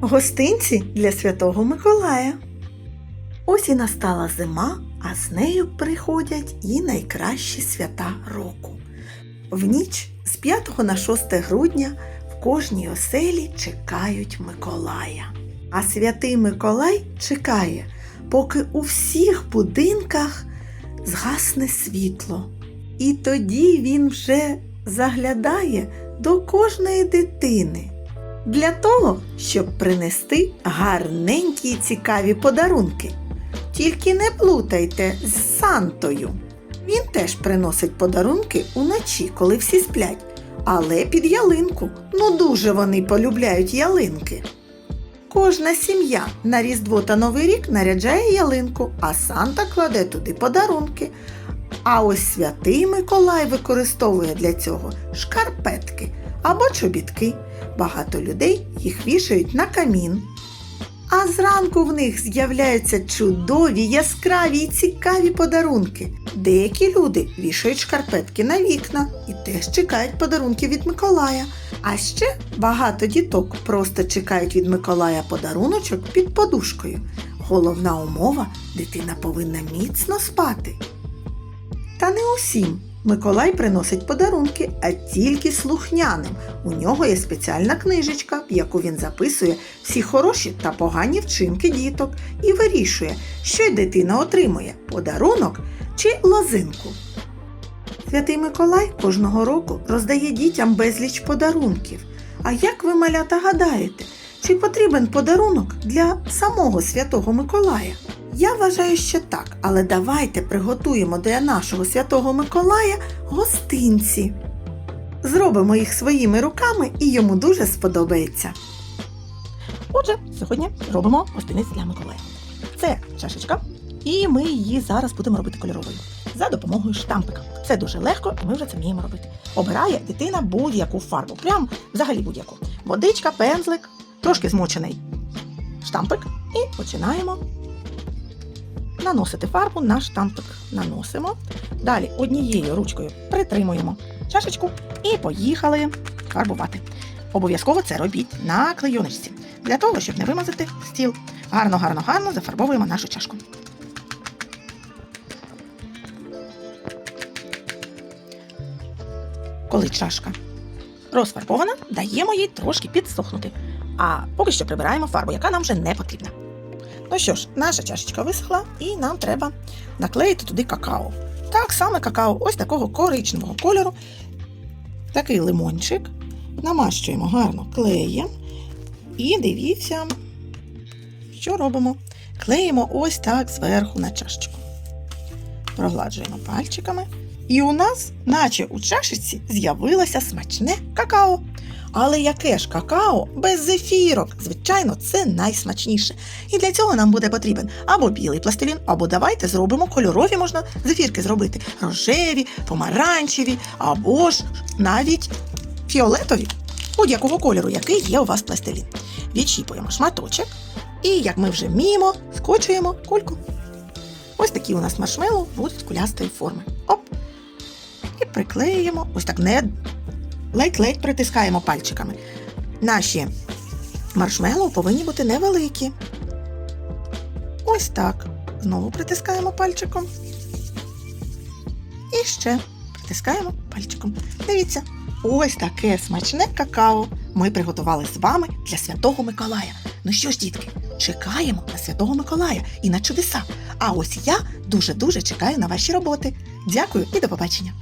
Гостинці для Святого Миколая. Ось і настала зима, а з нею приходять і найкращі свята року. В ніч з 5 на 6 грудня в кожній оселі чекають Миколая. А святий Миколай чекає, поки у всіх будинках згасне світло. І тоді він вже заглядає до кожної дитини для того, щоб принести гарненькі і цікаві подарунки. Тільки не плутайте з Сантою. Він теж приносить подарунки уночі, коли всі сплять, але під ялинку. Ну дуже вони полюбляють ялинки. Кожна сім'я на Різдво та Новий рік наряджає ялинку, а Санта кладе туди подарунки. А ось святий Миколай використовує для цього шкарпетки або чобітки. Багато людей їх вішають на камін. А зранку в них з'являються чудові, яскраві і цікаві подарунки. Деякі люди вішають шкарпетки на вікна і теж чекають подарунки від Миколая. А ще багато діток просто чекають від Миколая подаруночок під подушкою. Головна умова дитина повинна міцно спати. Та не усім. Миколай приносить подарунки, а тільки слухняним. У нього є спеціальна книжечка, в яку він записує всі хороші та погані вчинки діток і вирішує, що дитина отримує подарунок чи лозинку. Святий Миколай кожного року роздає дітям безліч подарунків. А як ви, малята, гадаєте, чи потрібен подарунок для самого Святого Миколая? Я вважаю, що так, але давайте приготуємо для нашого Святого Миколая гостинці. Зробимо їх своїми руками і йому дуже сподобається. Отже, сьогодні робимо гостинець для Миколая. Це чашечка, і ми її зараз будемо робити кольоровою за допомогою штампика. Це дуже легко, і ми вже це вміємо робити. Обирає дитина будь-яку фарбу, прям взагалі будь-яку. Водичка, пензлик, трошки змочений штампик, і починаємо наносити фарбу на штампик. Наносимо. Далі однією ручкою притримуємо чашечку і поїхали фарбувати. Обов'язково це робіть на клейоночці, для того, щоб не вимазати стіл. Гарно, гарно, гарно зафарбовуємо нашу чашку. Коли чашка розфарбована, даємо їй трошки підсохнути. А поки що прибираємо фарбу, яка нам вже не потрібна. Ну що ж, наша чашечка висохла, і нам треба наклеїти туди какао. Так саме какао, ось такого коричневого кольору. Такий лимончик. Намащуємо гарно клеєм. І дивіться, що робимо. Клеїмо ось так зверху на чашечку. Прогладжуємо пальчиками. І у нас, наче у чашечці, з'явилося смачне какао. Але яке ж какао без зефірок? Звичайно, це найсмачніше. І для цього нам буде потрібен або білий пластилін, або давайте зробимо кольорові, можна зефірки зробити рожеві, помаранчеві, або ж навіть фіолетові, будь-якого кольору, який є у вас пластилін. Відчіпуємо шматочок, і, як ми вже вміємо, скочуємо кульку. Ось такі у нас маршмеллоу будуть кулястої форми. Оп! І приклеюємо, ось так не ледь-ледь притискаємо пальчиками. Наші маршмеллоу повинні бути невеликі. Ось так. Знову притискаємо пальчиком. І ще притискаємо пальчиком. Дивіться, ось таке смачне какао ми приготували з вами для Святого Миколая. Ну що ж, дітки, чекаємо на Святого Миколая і на чудеса. А ось я дуже-дуже чекаю на ваші роботи. Дякую і до побачення!